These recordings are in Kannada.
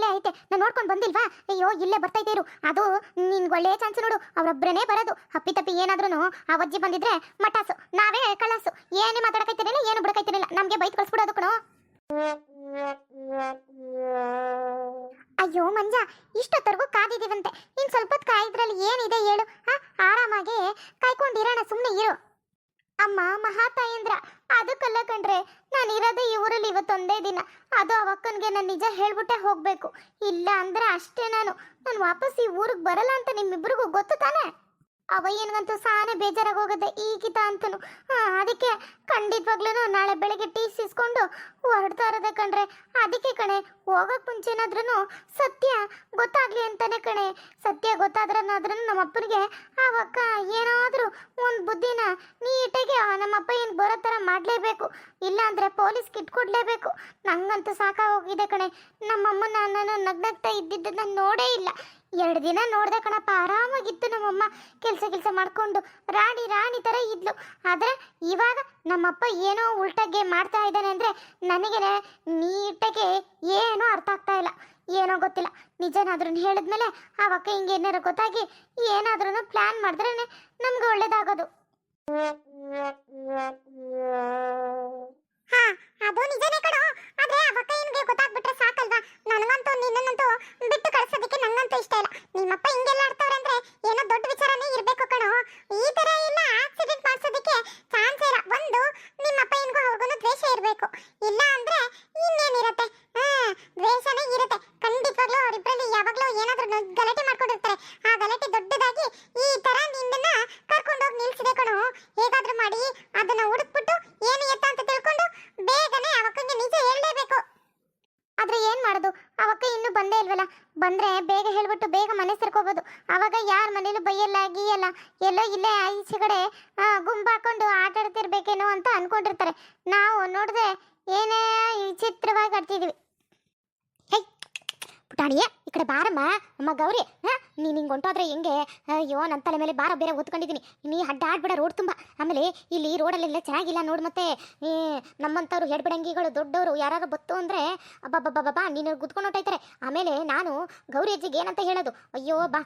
ಬಂದೇ ಬರ್ತಾಳೆ ಆ ಅಜ್ಜಿ ಮನೇಲೇ ಐತೆ ನಾನು ನೋಡ್ಕೊಂಡು ಬಂದಿಲ್ವಾ? ಅಯ್ಯೋ, ಇಲ್ಲೇ ಬರ್ತಾ ಇರು. ಅದು ನಿನ್ಗೆ ಒಳ್ಳೆ ಚಾನ್ಸ್ ನೋಡು. ಅವರೊಬ್ಬರೇ ಬರೋದು. ಅಪ್ಪಿ ತಪ್ಪಿ ಏನಾದ್ರೂ ಆ ಅಜ್ಜಿ ಬಂದಿದ್ರೆ ಮಟಾಸು. ನಾವೇ ಕಳಸು ಏನೇ ಮಾತಾಡಕೈತಿರಲಿಲ್ಲ ಏನು ಬಿಡಕೈತಿರಲಿಲ್ಲ ನಮಗೆ ಬೈತ್ ಕಳ್ಸ್ಬಿಡೋದು ಕಣೋ. ಅಯ್ಯೋ, ಮಂಜ, ಇಷ್ಟೊತ್ತರೆಗೂ ಕಾದಿದ್ದೀವಂತೆ. ಇನ್ ಸ್ವಲ್ಪ ಕಾಯಿದ್ರಲ್ಲಿ ಏನಿದೆ ಹೇಳು. ಹಾ? ಆರಾಮಾಗಿ ಕಾಯ್ಕೊಂಡಿರೋಣ ಸುಮ್ಮನೆ ಇರು. ಅಮ್ಮ, ಮಹಾತಾಯಂದ್ರ, ಅದಕ್ಕಲ್ಲ ಕಣ್ರೆ. ನಾನು ಇರೋದೇ ಈ ಊರಲ್ಲಿ ಇವತ್ತೊಂದೇ ದಿನ. ಅದು ಅವಕ್ಕನಿಗೆ ನಾನು ನಿಜ ಹೇಳ್ಬಿಟ್ಟೆ ಹೋಗಬೇಕು. ಇಲ್ಲ ಅಂದ್ರೆ ಅಷ್ಟೇ ನಾನು. ನಾನು ವಾಪಸ್ ಈ ಊರಿಗೆ ಬರಲ್ಲ ಅಂತ ನಿಮ್ಮಿಬ್ಬರಿಗೂ ಗೊತ್ತು ತಾನೇ? ಅವಯ್ಯನಿಗಂತೂ ಸಾನೆ ಬೇಜಾರಾಗಿ ಹೋಗುತ್ತೆ ಈಗಿತ ಅಂತನು. ಅದಕ್ಕೆ ಖಂಡಿತವಾಗ್ಲೂ ನಾಳೆ ಬೆಳಗ್ಗೆ ಟೀ ಸಿಸ್ಕೊಂಡು ಹೊರಡ್ತಾ ಇರೋದೆ ಕಣ್ರೆ. ಅದಕ್ಕೆ ಕಣೆ, ಹೋಗಕ್ ಮುಂಚೆನಾದ್ರೂ ಸತ್ಯ ಗೊತ್ತಾಗ್ಲಿ ಅಂತಾನೆ ಕಣೆ. ಸತ್ಯ ಗೊತ್ತಾದ್ರನಾದ್ರೂ ನಮ್ಮ ಅಪ್ಪನಿಗೆ ಅಕ್ಕ ಏನಾದರೂ ಒಂದು ಬುದ್ಧಿನ ನೀಟಾಗಿ ನಮ್ಮ ಅಪ್ಪ ಏನು ಬರೋ ಥರ ಮಾಡಲೇಬೇಕು. ಇಲ್ಲ ಅಂದ್ರೆ ಪೊಲೀಸ್ ಕಿಟ್ ಕೊಡ್ಲೇಬೇಕು ನಂಗಂತೂ ಸಾಕಾಗೋಗಿದೆ ಕಣೆ. ನಮ್ಮಮ್ಮನ ನಾನು ನಗ್ನಗ್ತಾ ಇದ್ದಿದ್ದನ್ನ ನೋಡೇ ಇಲ್ಲ. ಎರಡು ದಿನ ನೋಡ್ದೆ ಕಣಪ್ಪ, ಆರಾಮಾಗಿತ್ತು ನಮ್ಮಮ್ಮ. ಕೆಲಸ ಕೆಲಸ ಮಾಡ್ಕೊಂಡು ರಾಣಿ ರಾಣಿ ಥರ ಇದ್ಲು. ಆದರೆ ಇವಾಗ ನಮ್ಮಪ್ಪ ಏನೋ ಉಲ್ಟಾಗೆ ಮಾಡ್ತಾ ಇದ್ದಾನೆ ಅಂದರೆ ನನಗೆ ನೀಟಾಗಿ ಏನೂ ಅರ್ಥ ಆಗ್ತಾ ಇಲ್ಲ. ಏನೋ ಗೊತ್ತಿಲ್ಲ. ನಿಜನಾದ್ರೂ ಹೇಳಿದ್ಮೇಲೆ ಅವಕ್ಕ ಹಿಂಗೆ ಏನಾರು ಗೊತ್ತಾಗಿ ಏನಾದ್ರೂ ಪ್ಲ್ಯಾನ್ ಮಾಡಿದ್ರೆ ನಮ್ಗೆ ಒಳ್ಳೇದಾಗೋದು. ಹಾ, ಅದು ನಿಜನೇ ಕಣೋ. ಆದ್ರೆ ಅವಕ್ಕ ಏನ್ಗೆ ಗೊತ್ತಾಗ್ಬಿಟ್ರೆ ಸಾಕಲ್ವಾ ನನಗಂತೂ ನಿನ್ನಂತೂ ಬಿಟ್ಟು ಕಳ್ಸೋದಕ್ಕೆ ನಂಗಂತೂ ಇಷ್ಟ ಇಲ್ಲ ನಿಮ್ಮಪ್ಪ ಹಿಂಗೆಲ್ಲ ಆಡ್ತವ್ರೆ ಅಂದ್ರೆ ಏನೋ ದೊಡ್ಡ ವಿಚಾರನೇ ಇರ್ಬೇಕು ಕಣೋ ಈ ತರ ಎಲ್ಲ ಆಕ್ಸಿಡೆಂಟ್ ಮಾಡ್ಸೋದಕ್ಕೆ ಚಾನ್ಸ್ ಇಲ್ಲ ಒಂದು ನಿಮ್ಮಪ್ಪ ಏನ್ಗೂ ಅವ್ರಿಗೂ ದ್ವೇಷ ಇರಬೇಕು ಇಲ್ಲ ಅಂದ್ರೆ ಇನ್ನೇನಿರತ್ತೆ ಹಾ ದ್ವೇಷನೇ ಇರುತ್ತೆ ಖಂಡಿತವಾಗ್ಲೂ ಅವರಿಬ್ಬರಲ್ಲಿ ಯಾವಾಗ್ಲೂ ಏನಾದ್ರೂ ನ- ಗಲಾಟೆ ಮಾಡ್ಕೊಂಡಿರ್ತಾರೆ ಆ ಗಲಾಟೆ ದೊಡ್ಡದಾಗಿ ಈ ತರ ನಿನ್ನನ್ನ ಕರ್ಕೊಂಡೋಗಿ ನಿಲ್ಸಿದೆ ಕಣೋ. ಹೇಗಾದ್ರೂ ಮಾಡಿ ಅದನ್ನ ಹುಡುಕ್ಬಿಟ್ಟು ಏನು ಎತ್ತ ಅಂತ ತಿಳ್ಕೊಂಡು ಬೇಗನೆ ಅವಕ್ಕಂಗೆ ನಿಜ ಹೇಳಲೇಬೇಕು. ಆದ್ರೆ ಏನ್ ಮಾಡೋದು? ಅವಕ್ಕ ಇನ್ನೂ ಬಂದೇ ಇಲ್ವಲ್ಲ? ಬಂದ್ರೆ ಬೇಗ ಹೇಳ್ಬಿಟ್ಟು ಬೇಗ ಮನೆ ಸೇರ್ಕೋಬಹುದು ಅವಾಗ ಯಾರ ಮನೇಲೂ ಬೈಯಲ್ಲ, ಗೀಯಲ್ಲ, ಎಲ್ಲೋ ಇಲ್ಲೇ ಆಚೆ ಕಡೆ ಗುಂಪು ಹಾಕೊಂಡು ಆಟ ಆಡ್ತಿರ್ಬೇಕೇನೋ ಅಂತ ಅನ್ಕೊಂಡಿರ್ತಾರೆ. ನಾವು ನೋಡಿದ್ರೆ ಏನೇ ವಿಚಿತ್ರವಾಗಿ ಆಡ್ತಿದೀವಿ. ಪುಟಾಣಿಯೇ ಈ ಕಡೆ ಬಾರಮ್ಮ. ಅಮ್ಮ ಗೌರಿ, ಹಾ? ನೀನು ಹಿಂಗೆ ಹೊಂಟೋದ್ರೆ ಹೆಂಗೆ? ಅಯ್ಯೋ ನನ್ನ ತಲೆ ಮೇಲೆ ಬಾರ ಬೇರೆ ಓದ್ಕೊಂಡಿದ್ದೀನಿ ನೀ ಅಡ್ಡ ಆಡ್ಬೇಡ ರೋಡ್ ತುಂಬ. ಆಮೇಲೆ ಇಲ್ಲಿ ರೋಡಲ್ಲೆಲ್ಲ ಚೆನ್ನಾಗಿಲ್ಲ ನೋಡು ಮತ್ತೆ. ನಮ್ಮಂಥವ್ರು ಹೆಡ್ಬಿಡಂಗಿಗಳು, ದೊಡ್ಡವರು ಯಾರು ಬತ್ತು ಅಂದರೆ ಅಬ್ಬಬ್ಬಬ್ಬಬ್ಬಾ, ನೀನು ಗುದ್ಕೊಂಡು ಹೊಂಟೈತಾರೆ ಆಮೇಲೆ ನಾನು ಗೌರಿ ಅಜ್ಜಿಗೆ ಏನಂತ ಹೇಳೋದು? ಅಯ್ಯೋ, ಬಾ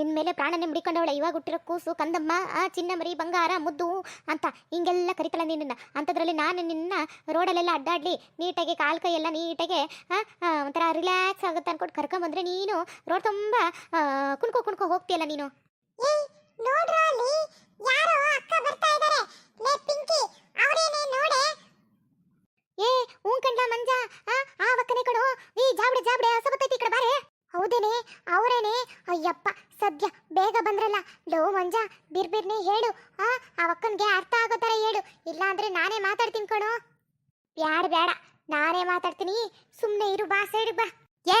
ನಿನ್ನ ಮೇಲೆ ಪ್ರಾಣನೇ ಮುಡಿಕೊಂಡವಳೆ. ಇವಾಗ ಹುಟ್ಟಿರೋ ಕೂಸು, ಕಂದಮ್ಮ ಚಿನ್ನ ಚಿನ್ನಮರಿ, ಬಂಗಾರ, ಮುದ್ದು ಅಂತ ಹಿಂಗೆಲ್ಲ ಕರಿತಲ್ಲ ನಿನ್ನ ಅಂಥದ್ರಲ್ಲಿ ನಾನು ನಿನ್ನ ರೋಡಲ್ಲೆಲ್ಲ ಅಡ್ಡಾಡ್ಲಿ, ನೀಟಾಗಿ ಕಾಲು ಕೈ ಎಲ್ಲ ನೀಟಾಗಿ ಒಂಥರ ರಿಲ್ಯಾಕ್ಸ್ ಆಗುತ್ತೆ ಅನ್ಕೊಂಡು ಕರ್ಕೊಂಬಂದ್ರೆ ನೀನು ರೋಡ್ ತುಂಬ ಕುಣ್ಕೋ ಕುಣ್ಕೋ ಹೋಗ್ತೀಯಲ್ಲ ನೀನು. ನೋಡ್ರ ಅಲ್ಲಿ? ಯಾರೋ ಅಕ್ಕ ಬರ್ತಾ ಇದ್ದಾರೆ ಲೇ ಪಿಂಕಿ ಅವರೇನೇ ನೋಡೆ? ಏ ಹ್ಞೂ ಕಂಡ್ಲ ಮಂಜ ಆ ಅಕ್ಕನೇ ಕಣೋ. ಈ ಜಾಬಡೆ ಜಾಬಡೆ ಹಸ ಬತ್ತೈತಿ ಈ ಕಡೆ ಬಾರೆ. ಹೌದೇನೆ ಅವರೇನೆ? ಅಯ್ಯಪ್ಪ ಸದ್ಯ ಬೇಗ ಬಂದ್ರಲ್ಲ. ಲೋ ಮಂಜ ಬಿರ್ಬಿರ್ನೆ ಹೇಳು. ಆ ಆ ಅಕ್ಕನ್ಗೆ ಅರ್ಥ ಆಗೋ ಥರ ಹೇಳು. ಇಲ್ಲಾಂದ್ರೆ ನಾನೇ ಮಾತಾಡ್ತೀನಿ ಕಣೋ. ಬ್ಯಾಡ ಬೇಡ ನಾನೇ ಮಾತಾಡ್ತೀನಿ. ಸುಮ್ಮನೆ ಇರು ಬಾ ಸೈಡ್ ಬಾ. ಏ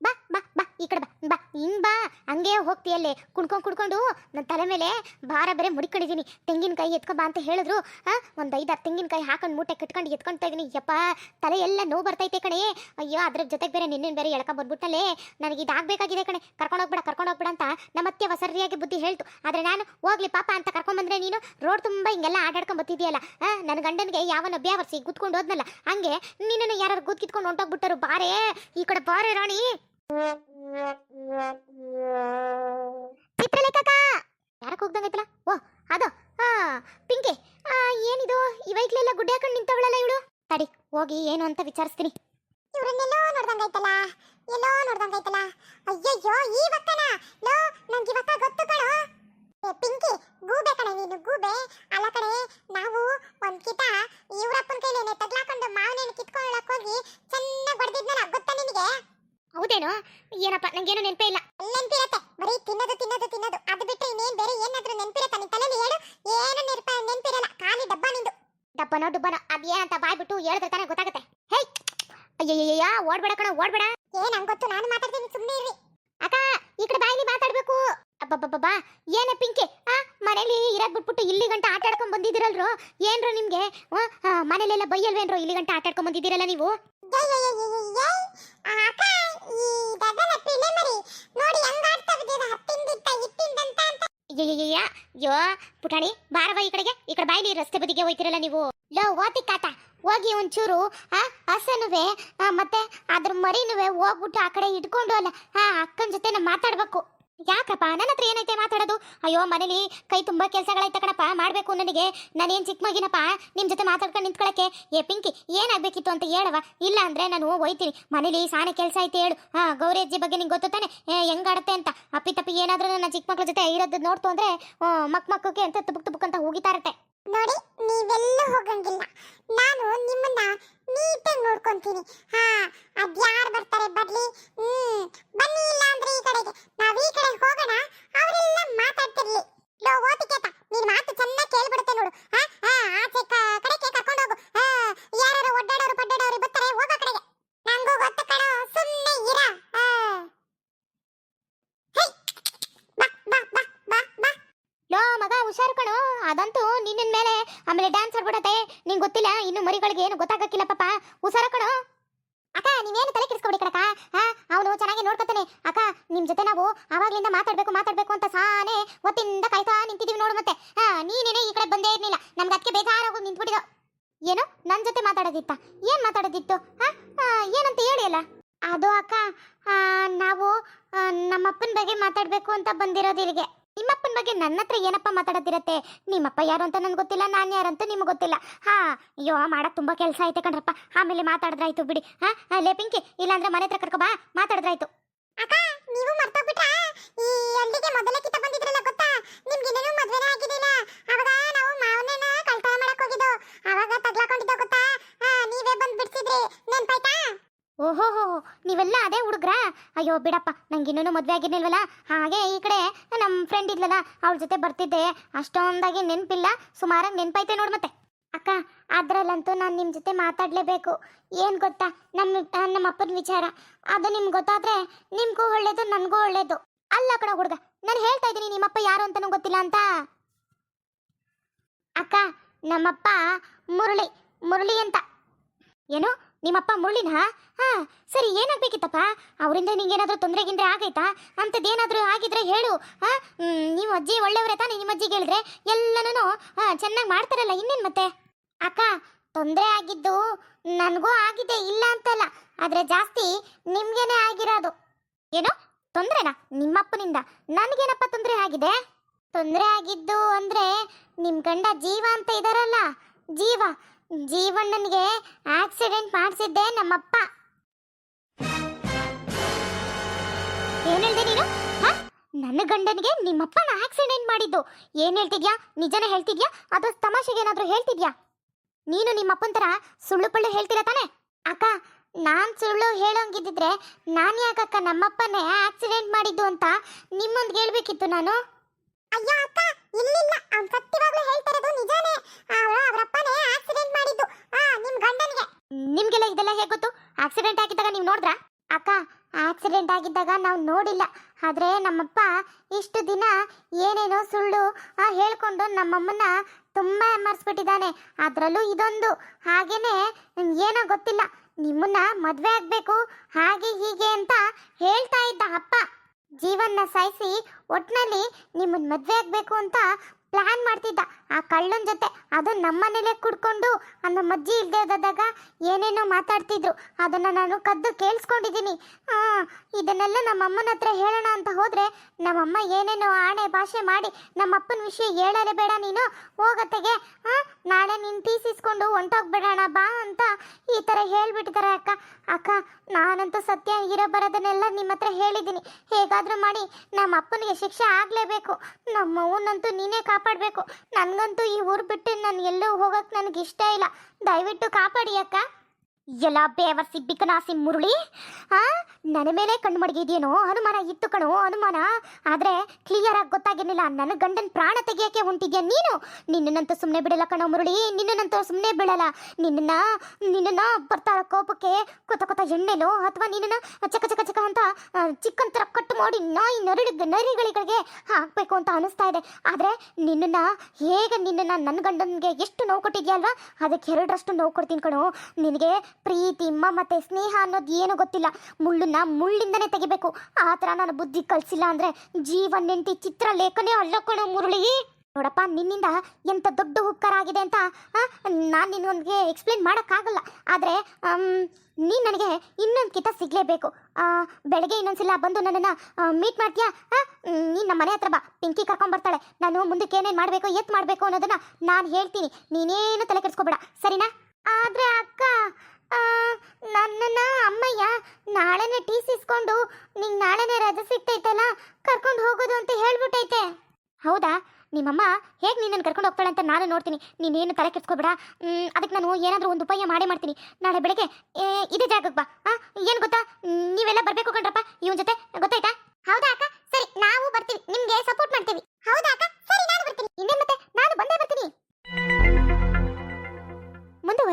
ಏ ಬಾ ಬಾ ಬಾ ಈ ಕಡೆ ಬಾ ಬಾ, ಹಿಂಗೆ ಬಾ. ಹಂಗೆ ಹೋಗ್ತೀಯಲ್ಲೇ ಕುಣ್ಕೊಂಡು ಕುಡ್ಕೊಂಡು ನನ್ನ ತಲೆ ಮೇಲೆ ಭಾರ ಬೇರೆ ಮುಡಿಕೊಂಡಿದ್ದೀನಿ ತೆಂಗಿನಕಾಯಿ ಎತ್ಕೊ ಬಾ ಅಂತ ಹೇಳಿದ್ರು. ಆ, ಒಂದು ಐದಾರು ತೆಂಗಿನಕಾಯಿ ಹಾಕೊಂಡು ಮೂಟೆ ಕಟ್ಕೊಂಡು ಎತ್ಕೊಂತಾ ಇದ್ದೀನಿ ಯಪ್ಪ, ತಲೆ ಎಲ್ಲ ನೋವು ಬರ್ತೈತೆ ಕಣೆ. ಅಯ್ಯೋ, ಅದ್ರ ಜೊತೆಗೆ ಬೇರೆ ನಿನ್ನೆ ಬೇರೆ ಎಳ್ಕ ಬಂದ್ಬಿಟ್ಟಲ್ಲೇ ನನಗೆ ಇದಾಗಬೇಕಾಗಿದೆ ಕಣೆ. ಕರ್ಕೊಂಡೋಗ್ಬಿಡ ಕರ್ಕೊಂಡೋಗ್ಬಿಡ ಅಂತ ನಮ್ಮ ಅತ್ತೆ ಸರಿಯಾಗಿ ಬುದ್ಧಿ ಹೇಳ್ತು. ಆದರೆ ನಾನು ಹೋಗ್ಲಿ ಪಾಪ ಅಂತ ಕರ್ಕೊಂಬಂದ್ರೆ ನೀನು ರೋಡ್ ತುಂಬ ಹಿಂಗೆಲ್ಲ ಆಟಾಡ್ಕೊಂಡ್ ಬತ್ತಿದ್ಯಲ್ಲ ಆ ನನ್ನ ಗಂಡನಿಗೆ ಯಾವನ ಬ್ಯಾವರ್ಸಿ ಗುದ್ಕೊಂಡು ಹೋದ್ನಲ್ಲ. ಹಂಗೆ ನಿನ್ನನ್ನು ಯಾರು ಗುದ್ ಕಿತ್ಕೊಂಡು ಹೊಂಟೋಗ್ಬಿಟ್ಟರು ಬಾರೇ. ಈ ಕಡೆ ಬಾರೆ ರಾಣಿ. ಚಿತ್ರಲೇಖಕ! ಯಾರಕ್ಕೆ ಹೋಗ್ದಂಗೈತಲ್ಲ ಓ, ಅದು ಹಾ ಪಿಂಕಿ ಏನಿದು? ಇವೈಕ್ಲೆಲ್ಲ ವೈಕ್ಲೆಲ್ಲ ಗುಡ್ಡೆ ಹಾಕೊಂಡು ನಿಂತವಳಲ್ಲ ಇವಳು? ತಡಿ, ಹೋಗಿ ಏನು ಅಂತ ವಿಚಾರಿಸ್ತೀನಿ. ಇವರನ್ನೆಲ್ಲೋ ನೋಡ್ದಂಗೈತಲ್ಲ ಎಲ್ಲೋ ನೋಡ್ದಂಗೈತಲ್ಲ ಅಯ್ಯಯ್ಯೋ, ಈ ವಕ್ಕನ ಲೋ, ನಂಗೆ ಇವತ್ತ ಗೊತ್ತು ಕಣೋ. ಪಿಂಕಿ, ಗೂಬೆ ಕಣೆ ನೀನು, ಗೂಬೆ. ಅಲ್ಲ ಕಣೆ, ನಾವು ಒಂದ್ ಕಿತ ಇವ್ರಪ್ಪನ ಕೈಲೇನೆ ತಗ್ಲಾಕೊಂಡು ಮಾವನೇನು ಕಿತ್ಕೊಳ್ಳಕ್ ಹೋಗಿ ಚೆನ್ನಾಗಿ ಹೌದೇನೋ ಏನಪ್ಪ ನಂಗೇನು ನೆನಪೇ ಇಲ್ಲ. ನೆನಪಿರತ್ತೆ. ಬರೀ ತಿನ್ನೋದು ತಿನ್ನೋದು ತಿನ್ನೋದು. ಅದು ಬಿಟ್ಟರೆ ಇನ್ನೇನ್ ಬೇರೆ ಏನಾದ್ರೂ ನೆನಪಿರತ್ತ? ನಿನ್ನ ತಲೆಯಲ್ಲಿ ಹೇಳು. ಏನು ನೆನಪ ನೆನಪಿರಲ್ಲ. ಖಾಲಿ ಡಬ್ಬ ನಿಂದು. ಡಬ್ಬನೋ ಡುಬ್ಬನೋ ಅದೇನಂತ ಬಾಯ್ಬಿಟ್ಟು ಹೇಳಿದ್ರೆ ತಾನೇ ಗೊತ್ತಾಗುತ್ತೆ. ಹೇ! ಅಯ್ಯಯ್ಯಯ್ಯ ಓಡ್ಬೇಡ ಕಣ ಓಡ್ಬೇಡ. ಏ ನಂಗೆ ಗೊತ್ತು ನಾನು ಮಾತಾಡ್ತೀನಿ ಸುಮ್ಮನೆ ಇರ್ರಿ. ಅಕ್ಕ ಈ ಕಡೆ ಬಾಯಿಲಿ ಮಾತಾಡ್ಬೇಕು. ಅಬ್ಬಬ್ಬಬ್ಬಾ ಏನ ಪಿಂಕಿ ಆ? ಮನೇಲಿ ಇರೋದ್ ಬಿಟ್ಬಿಟ್ಟು ಇಲ್ಲಿ ಗಂಟ ಆಟ ಆಡ್ಕೊಂಡ್ ಬಂದಿದ್ದೀರಲ್ರು? ಏನ್ರು ನಿಮ್ಗೆ? ಮನೇಲೆಲ್ಲ ಬೈಯಲ್ವೇನ್ರು ಇಲ್ಲಿ ಗಂಟ ಆಟ ಆಡ್ಕೊಂಡ್ ಬಂದಿದ್ದೀರಲ್ಲ ನೀವು? ನೋಡಿ ಯೋ ಪುಟಾಣಿ ಬಾರವ ಈ ಕಡೆಗೆ. ಈ ಕಡೆ ಬಾಯಿಲಿ ರಸ್ತೆ ಬದಿಗೆ ಹೋಯ್ತಿರಲ್ಲ ನೀವು. ಲೋ ಓತಿ ಕಾಟ. ಹೋಗಿ ಒಂಚೂರು, ಆ, ಹಸನುವೆ ಮತ್ತೆ ಅದ್ರ ಮರಿನುವೆ ಹೋಗ್ಬಿಟ್ಟು ಆ ಕಡೆ ಇಟ್ಕೊಂಡು ಅಲ್ಲ, ಆ, ಅಕ್ಕನ ಜೊತೆ ಮಾತಾಡ್ಬೇಕು. ಯಾಕಪ್ಪ? ನನ್ನ ಹತ್ರ ಏನೈತೆ ಮಾತಾಡೋದು? ಅಯ್ಯೋ, ಮನೇಲಿ ಕೈ ತುಂಬಾ ಕೆಲಸಗಳೈತೆ ಕಣಪ್ಪ. ಮಾಡಬೇಕು ನನಗೆ. ನಾನೇನು ಚಿಕ್ಕ ಮಗಿನಪ್ಪ? ನಿಮ್ಮ ಜೊತೆ ಮಾತಾಡ್ಕೊಂಡು ನಿಂತ್ಕೊಳ್ಳೋಕ್ಕೆ ಏ, ಪಿಂಕಿ, ಏನಾಗ್ಬೇಕಿತ್ತು ಅಂತ ಹೇಳವ ಇಲ್ಲ ಅಂದ್ರೆ ನಾನು ಹೋಯ್ತೀನಿ ಮನೇಲಿ ಸಾನೆ ಕೆಲಸ ಐತೆ ಹೇಳು. ಹಾ, ಗೌರಿ ಅಜ್ಜಿ ಬಗ್ಗೆ ನಿಂಗೆ ಗೊತ್ತು ತಾನೆ? ಹೆಂಗಾಡತ್ತೆ ಅಂತ? ಅಪ್ಪಿ ತಪ್ಪಿ ಏನಾದ್ರೂ ನನ್ನ ಚಿಕ್ಕ ಮಕ್ಳ ಜೊತೆ ಇರೋದು ನೋಡ್ತು ಅಂದ್ರೆ ಮಕ್ ಮಕ್ಕಕ್ಕೆ ಅಂತ ತುಬುಕ್ ತುಬುಕ್ ಅಂತ ಹೋಗಿತಾ ಇರತ್ತೆ. ನೋಡಿ, ನೀವೆಲ್ಲ ಹೋಗಂಗಿಲ್ಲ. ನಾನು ನಿಮ್ಮನ್ನ ನೀಟಾಗಿ ನೋಡ್ಕೊಂತೀನಿ. ಹಾ ಅದ್ಯಾರು ಬರ್ತಾರೆ ಬರ್ಲಿ? ಹ್ಮ್, ಬನ್ನಿ ಇಲ್ಲ ಅಂದ್ರೆ ಈ ಕಡೆಗೆ. ನಾವ್ ಈ ಕಡೆ ಹೋಗೋಣ, ಅವರೆಲ್ಲ ಮಾತಾಡ್ತಿರ್ಲಿ. ಲೋ ನೀನ್ ಮಾತು ಚೆನ್ನಾಗಿ ಕೇಳ್ಬಿಡುತ್ತೆ ನೋಡು ಹಾ ಹಾ ಆಚೆ ಕ- ಕಡೆಗೆ ಕರ್ಕೊಂಡು ಹೋಗು ಹಾ ಯಾರು ಒಡ್ಡಾಡೋರು ಪಡ್ಡಾಡೋರು ಬರ್ತಾರೆ ಹೋಗೋ ಕಡೆಗೆ ನಂಗೂ ಗೊತ್ತು ಕಣೋ ಸುಮ್ಮನೆ ಇರ ಹಾ ಹೇ ಬಾ ಬಾ ಬಾ ಬಾ ಬಾ ಲೋ ಮಗ ಹುಷಾರು ಕಣೋ ಅದಂತೂ ನಿನ್ನ ಮೇಲೆ ಆಮೇಲೆ ಡ್ಯಾನ್ಸ್ ಆಡ್ಬಿಡತ್ತೆ ನಿಂಗೆ ಗೊತ್ತಿಲ್ಲ ಇನ್ನು ಮರಿಗಳಿಗೆ ಏನು ಗೊತ್ತಾಗಕ್ಕಿಲ್ಲ ಪಾಪ ಕಣೋ ಅಕ್ಕ, ನೀವೇನು ತಲೆ ಕೆಡಿಸ್ಕೊಬಿಡಿ ಕಣಕ್ಕ. ಹಾ, ಅವನು ಚೆನ್ನಾಗಿ ನೋಡ್ಕೊತಾನೆ. ಅಕ್ಕ, ನಿಮ್ ಜೊತೆ ನಾವು ಅವಾಗ್ಲಿಂದ ಮಾತಾಡ್ಬೇಕು ಮಾತಾಡ್ಬೇಕು ಅಂತ ಸಾನೆ ಒತ್ತಿಂದ ಕಾಯ್ತಾ ನಿಂತಿದೀವಿ ನೋಡು ಮತ್ತೆ. ಹಾ, ನೀನೇನೆ ಈ ಕಡೆ ಬಂದೇ ಇರ್ಲಿಲ್ಲ. ನಮ್ಗೆ ಅದಕ್ಕೆ ಬೇಜಾರಾಗಿ ನಿಂತ್ಬಿಟ್ಟಿದ್ದು. ಏನು? ನನ್ನ ಜೊತೆ ಮಾತಾಡೋದಿತ್ತ? ಏನ್ ಮಾತಾಡೋದಿತ್ತು? ಹಾ ಏನಂತ ಹೇಳಿ ಅಲ್ಲ ಅದು ಅಕ್ಕ ನಾವು ನಮ್ಮಪ್ಪನ ಬಗ್ಗೆ ಮಾತಾಡ್ಬೇಕು ಅಂತ ಬಂದಿರೋದು ಇಲ್ಲಿಗೆ. ನಿಮ್ಮಪ್ಪನ ಬಗ್ಗೆ ನನ್ನ ಹತ್ರ ಏನಪ್ಪ ಮಾತಾಡೋದಿರತ್ತೆ? ನಿಮ್ಮಪ್ಪ ಯಾರು ಅಂತ ನನ್ಗೆ ಗೊತ್ತಿಲ್ಲ ನಾನು ಅಂತ ನಿಮ್ಗೆ ಗೊತ್ತಿಲ್ಲ. ಹಾ ಅಯ್ಯೋ ಮಾಡಕ್ ತುಂಬಾ ಕೆಲಸ ಐತೆ ಕಣ್ರಪ್ಪ. ಆಮೇಲೆ ಮಾತಾಡಿದ್ರಾಯ್ತು ಬಿಡಿ. ಹಾ ಲೇ ಪಿಂಕಿ ಇಲ್ಲಾಂದ್ರೆ ಮನೆ ಹತ್ರ ಕರ್ಕೊ ಬಾ. ಮಾತಾಡಿದ್ರಾಯ್ತು. ಅಕ್ಕ ನೀವು ಮರ್ತೋಗ್ಬಿಟ್ರಾ? ಈ ಅಲ್ಲಿಗೆ ಮೊದಲೇ ಕಿತ ಬಂದಿದ್ರಲ್ಲ ಗೊತ್ತಾ? ನಿಮ್ಗೆ ಇನ್ನೇನು ಮದ್ವೆನೇ ಆಗಿದಿಲ್ಲ ಅವಾಗ ನಾವು ಮಾವನನ್ನ ಕಳ್ತನ ಮಾಡಕ್ ಹೋಗಿದ್ದು. ಅವಾಗ ತಗ್ಲಾಕೊಂಡಿದ್ದ ಗೊತ್ತಾ? ಆ, ನೀವೇ ಬಂದ್ ಬಿಡ್ಸಿದ್ರಿ ನೆನ್ಪಾಯ್ತಾ? ಓಹೋ ನೀವೆಲ್ಲ ಅದೇ ಹುಡುಗ್ರ? ಅಯ್ಯೋ, ಬಿಡಪ್ಪ, ನಂಗೆ ಇನ್ನೂ ಮದುವೆ ಆಗಿರ್ಲಿಲ್ವಲ್ಲ? ಹಾಗೆ ಈ ಕಡೆ ನಮ್ಮ ಫ್ರೆಂಡ್ ಇದ್ಲಲ್ಲ, ಅವಳ ಜೊತೆ ಬರ್ತಿದ್ದೆ. ಅಷ್ಟೊಂದಾಗಿ ನೆನಪಿಲ್ಲ, ಸುಮಾರಾಗಿ ನೆನಪೈತೆ ನೋಡ್ ಮತ್ತೆ. ಅಕ್ಕ, ಅದ್ರಲ್ಲಂತೂ ನಾನು ನಿಮ್ಮ ಜೊತೆ ಮಾತಾಡಲೇಬೇಕು. ಏನು ಗೊತ್ತಾ? ನಮ್ಮ ನಮ್ಮ ಅಪ್ಪನ ವಿಚಾರ. ಅದು ನಿಮ್ಗೆ ಗೊತ್ತಾದ್ರೆ ನಿಮ್ಗೂ ಒಳ್ಳೇದು, ನನಗೂ ಒಳ್ಳೇದು. ಅಲ್ಲ ಕಣ ಹುಡುಗ, ನಾನು ಹೇಳ್ತಾ ಇದ್ದೀನಿ ನಿಮ್ಮಪ್ಪ ಯಾರು ಅಂತನೂ ಗೊತ್ತಿಲ್ಲ ಅಂತ? ಅಕ್ಕ, ನಮ್ಮಪ್ಪ ಮುರಳಿ ಮುರಳಿ ಅಂತ. ಏನು? ನಿಮ್ಮಪ್ಪ ಮುರಳಿನ? ಹಾ, ಸರಿ, ಏನಾಗ್ಬೇಕಿತ್ತಪ್ಪ? ಅವರಿಂದ ನಿಂಗೇನಾದ್ರೂ ತೊಂದರೆ ಗಿಂದ್ರೆ ಆಗೈತಾ? ಅಂಥದ್ದೇನಾದ್ರೂ ಆಗಿದ್ರೆ ಹೇಳು, ಹಾ? ನಿಮ್ಮ ಅಜ್ಜಿ ಒಳ್ಳೆಯವರೇ ತಾನೇ ನಿಮ್ಮ ಅಜ್ಜಿಗೆ ಹೇಳಿದ್ರೆ? ಎಲ್ಲನೂ ಚೆನ್ನಾಗಿ ಮಾಡ್ತಾರಲ್ಲ, ಇನ್ನೇನು ಮತ್ತೆ? ಅಕ್ಕ, ತೊಂದರೆ ಆಗಿದ್ದು ನನಗೂ ಆಗಿದೆ, ಇಲ್ಲ ಅಂತಲ್ಲ. ಆದ್ರೆ ಜಾಸ್ತಿ ನಿಮ್ಗೇನೆ ಆಗಿರೋದು. ಏನು? ತೊಂದ್ರೆನಾ? ನಿಮ್ಮಪ್ಪನಿಂದ. ನನಗೇನಪ್ಪ ತೊಂದರೆ ಆಗಿದೆ? ತೊಂದರೆ ಆಗಿದ್ದು ಅಂದ್ರೆ ನಿಮ್ಮ ಗಂಡ ಜೀವ ಅಂತ ಇದ್ದಾರಲ್ಲ ಜೀವ. ಜೀವಣ್ಣನಿಗೆ ಆಕ್ಸಿಡೆಂಟ್ ಮಾಡಿಸಿದ್ದೆ ನಮ್ಮಪ್ಪ. ಏನ್ ಹೇಳ್ದೆ? ನನ್ನ ಗಂಡನಿಗೆ ನಿಮ್ಮಪ್ಪನ ಆಕ್ಸಿಡೆಂಟ್ ಮಾಡಿದ್ದು. ಏನ್ ಹೇಳ್ತಿದ್ಯಾ? ನಿಜನ ಹೇಳ್ತಿದ್ಯಾ? ಅದು ತಮಾಷೆಗೆ ಏನಾದ್ರೂ ಹೇಳ್ತಿದ್ಯಾ? ನೀನು ನಿಮ್ಮಪ್ಪನ ತರ ಸುಳ್ಳು ಪಳ್ಳು ಹೇಳ್ತಿಲ್ಲ ತಾನೆ? ಅಕ್ಕ, ನಾನ್ ಸುಳ್ಳು ಹೇಳೋಂಗಿದ್ದಿದ್ರೆ ನಾನು ಯಾಕಕ್ಕ ನಮ್ಮಪ್ಪನೇ ಆಕ್ಸಿಡೆಂಟ್ ಮಾಡಿದ್ದು ಅಂತ ನಿಮ್ಮೊಂದು ಹೇಳ್ಬೇಕಿತ್ತು ನಾನು? ಅಯ್ಯೋ ಅಕ್ಕ ಇಲ್ಲಿಲ್ಲ ಅವ್ನು ಸತ್ಯವಾಗ್ಲೂ ಹೇಳ್ತಾ ಇರೋದು ನಿಜಾನೇ ಅವ್ರ ಅವರಪ್ಪನೇ ಆಕ್ಸಿಡೆಂಟ್ ಮಾಡಿದ್ದು. ಆ ನಿಮ್ಮ ಗಂಡನಿಗೆ. ನಿಮ್ಗೆಲ್ಲ ಇದೆಲ್ಲ ಹೇಗೆ ಗೊತ್ತು? ಆಕ್ಸಿಡೆಂಟ್ ಆಗಿದ್ದಾಗ ನೀವು ನೋಡಿದ್ರಾ? ಅಕ್ಕ ಆಕ್ಸಿಡೆಂಟ್ ಆಗಿದ್ದಾಗ ನಾವು ನೋಡಿಲ್ಲ. ಆದ್ರೆ ನಮ್ಮಪ್ಪ ಇಷ್ಟು ದಿನ ಏನೇನೋ ಸುಳ್ಳು ಆ, ಹೇಳ್ಕೊಂಡು ನಮ್ಮಮ್ಮನ್ನ ತುಂಬಾ ಎಮ್ಮರ್ಸ್ಬಿಟ್ಟಿದ್ದಾನೆ ಅದರಲ್ಲೂ ಇದೊಂದು. ಹಾಗೇನೆ ಏನೋ ಗೊತ್ತಿಲ್ಲ. ನಿಮ್ಮನ್ನ ಮದುವೆ ಆಗಬೇಕು ಹಾಗೆ ಹೀಗೆ ಅಂತ ಹೇಳ್ತಾ ಇದ್ದ ಅಪ್ಪ. ಜೀವನ್ನ ಸಾಯಿಸಿ ಒಟ್ನಲ್ಲಿ ನಿಮ್ಮನ್ನ ಮದ್ವೆ ಆಗ್ಬೇಕು ಅಂತ ಪ್ಲಾನ್ ಮಾಡ್ತಿದ್ದ. ಆ ಕಳ್ಳನ ಜೊತೆ ಅದು ನಮ್ಮನೇಲೆ ಕುಡ್ಕೊಂಡು ನಮ್ಮ ಅಜ್ಜಿ ಇಲ್ದೇ ಇದ್ದಾಗ ಏನೇನೋ ಮಾತಾಡ್ತಿದ್ರು. ಅದನ್ನ ನಾನು ಕದ್ದು ಕೇಳಿಸ್ಕೊಂಡಿದ್ದೀನಿ. ಇದನ್ನೆಲ್ಲ ನಮ್ಮ ಅಮ್ಮನ ಹತ್ರ ಹೇಳೋಣ ಅಂತ ಹೋದ್ರೆ ನಮ್ಮಮ್ಮ ಏನೇನೋ ಆಣೆ ಭಾಷೆ ಮಾಡಿ ನಮ್ಮ ಅಪ್ಪನ ವಿಷಯ ಹೇಳಲೇ ಬೇಡ ನೀನು. ಹೋಗತ್ತೆಗೆ ನಾಳೆ ನೀನು ತೀಸಿಸ್ಕೊಂಡು ಹೊಂಟೋಗ್ಬಿಡೋಣ ಬಾ ಅಂತ ಈ ಥರ ಹೇಳ್ಬಿಟ್ಟಿದ್ದಾರೆ ಅಕ್ಕ. ಅಕ್ಕ, ನಾನಂತೂ ಸತ್ಯ ಇರೋ ಬರೋದನ್ನೆಲ್ಲ ನಿಮ್ಮ ಹತ್ರ ಹೇಳಿದ್ದೀನಿ. ಹೇಗಾದರೂ ಮಾಡಿ ನಮ್ಮ ಅಪ್ಪನಿಗೆ ಶಿಕ್ಷೆ ಆಗಲೇಬೇಕು. ನಮ್ಮ ಅವನಂತೂ ನೀನೇ ಕಾಪಾಡಬೇಕು. ನನಗಂತೂ ಈ ಊರು ಬಿಟ್ಟು ನಾನು ಎಲ್ಲೂ ಹೋಗಕ್ಕೆ ನನಗೆ ಇಷ್ಟ ಇಲ್ಲ. ದಯವಿಟ್ಟು ಕಾಪಾಡಿ ಅಕ್ಕ. ಎಲ್ಲ ಬೇವರ್ಸಿ ಬಿಕನಾಸಿ ಮುರುಳಿ, ಆ ನನ್ನ ಮೇಲೆ ಕಣ್ಣು ಮಡಗಿದೆಯೇನೋ, ಅನುಮಾನ ಇತ್ತು ಕಣೋ, ಅನುಮಾನ. ಆದ್ರೆ ಕ್ಲಿಯರ್ ಆಗಿ ಗೊತ್ತಾಗಿರ್ಲಿಲ್ಲ. ನನ್ನ ಗಂಡನ ಪ್ರಾಣ ತೆಗಿಯಕ್ಕೆ ಹೊಂಟಿದ್ಯಾ ನೀನು? ನಿನ್ನಂತ ಸುಮ್ಮನೆ ಬಿಡಲ್ಲ ಕಣೋ ಮುರುಳಿ ನಿನ್ನಂತ ಸುಮ್ಮನೆ ಬಿಡಲ್ಲ. ನಿನ್ನ ನಿನ್ನ ಬರ್ತಾಳ ಕೋಪಕ್ಕೆ ಕೊತ ಕೊತ ಎಣ್ಣೆಲೋ ಅಥವಾ ನಿನ್ನ ಚಕ ಚಕ ಚಕ ಅಂತ ಚಿಕ್ಕನ್ ತರ ಕಟ್ ಮಾಡಿ ನಾಯಿ ನರಳಿ ನರಿಗಳಿಗೆ ಹಾಕ್ಬೇಕು ಅಂತ ಅನಿಸ್ತಾ ಇದೆ. ಆದ್ರೆ ನಿನ್ನನ್ನು ಹೇಗೆ ನಿನ್ನನ್ನು ನನ್ನ ಗಂಡನಿಗೆ ಎಷ್ಟು ನೋವು ಕೊಟ್ಟಿದ್ಯಾ ಅಲ್ವಾ? ಅದಕ್ಕೆ ಎರಡರಷ್ಟು ನೋವು ಕೊಡ್ತೀನಿ ಕಣೋ. ನಿನಗೆ ಪ್ರೀತಿ, ಮಮತೆ, ಸ್ನೇಹ ಅನ್ನೋದು ಏನು ಗೊತ್ತಿಲ್ಲ. ಮುಳ್ಳನ್ನ ಮುಳ್ಳಿಂದನೇ ತೆಗಿಬೇಕು. ಆ ಥರ ನಾನು ಬುದ್ಧಿ ಕಲಿಸಿಲ್ಲ ಅಂದ್ರೆ ಜೀವನ್ ನೆಂಟಿ ಚಿತ್ರ, ಲೇಖನೇ ಅಲ್ಲ ಮುರುಳಿ. ನೋಡಪ್ಪ, ನಿನ್ನಿಂದ ಎಂತ ದೊಡ್ಡ ಹುಕ್ಕರಾಗಿದೆ ಆಗಿದೆ ಅಂತ ನಾನು ನಿನ್ನೊಂದಿಗೆ ಎಕ್ಸ್ಪ್ಲೇನ್ ಮಾಡೋಕ್ಕಾಗಲ್ಲ. ಆದರೆ ನೀನು ನನಗೆ ಇನ್ನೊಂದು ಕಿತ ಸಿಗಲೇಬೇಕು. ಬೆಳಗ್ಗೆ ಇನ್ನೊಂದ್ಸಲ ಬಂದು ನನ್ನನ್ನು ಮೀಟ್ ಮಾಡ್ತೀಯಾ? ನೀನು ನಮ್ಮ ಮನೆ ಹತ್ರ ಬಾ. ಪಿಂಕಿ ಕರ್ಕೊಂಬರ್ತಾಳೆ. ನಾನು ಮುಂದಕ್ಕೆ ಏನೇನು ಮಾಡಬೇಕು, ಎತ್ ಮಾಡಬೇಕು ಅನ್ನೋದನ್ನ ನಾನು ಹೇಳ್ತೀನಿ. ನೀನೇನು ತಲೆ ಕೆಡಿಸ್ಕೊಬೇಡ. ಸರಿನಾ? ಆದರೆ ಅಕ್ಕ ನನ್ನನ್ನು ಅಮ್ಮಯ್ಯ ನಾಳೆನೇ ಟೀ ಸಿಸ್ಕೊಂಡು, ನಿಂಗೆ ನಾಳೆನೇ ರಜೆ ಸಿಗ್ತೈತಲ್ಲ, ಕರ್ಕೊಂಡು ಹೋಗೋದು ಅಂತ ಹೇಳ್ಬಿಟ್ಟೈತೆ. ಹೌದಾ? ನಿಮ್ಮಮ್ಮ ಹೇಗೆ ನಿನ್ನನ್ನು ಕರ್ಕೊಂಡು ಹೋಗ್ತಾಳೆ ಅಂತ ನಾನು ನೋಡ್ತೀನಿ. ನೀನೇನು ತಲೆ ಕೆಡ್ಸ್ಕೊಬೇಡ. ಅದಕ್ಕೆ ನಾನು ಏನಾದರೂ ಒಂದು ಉಪಾಯ ಮಾಡೇ ಮಾಡ್ತೀನಿ. ನಾಳೆ ಬೆಳಗ್ಗೆ ಇದೇ ಜಾಗಕ್ಕೆ ಬಾ. ಹಾಂ ಏನು ಗೊತ್ತಾ? ನೀವೆಲ್ಲ ಬರಬೇಕು ಕಣ್ರಪ್ಪ, ಇವನ ಜೊತೆ. ಗೊತ್ತಾಯ್ತಾ? ಹೌದಾ ಅಕ್ಕ? ಸರಿ, ನಾವು ಬರ್ತೀವಿ. ನಿಮಗೆ ಸಪೋರ್ಟ್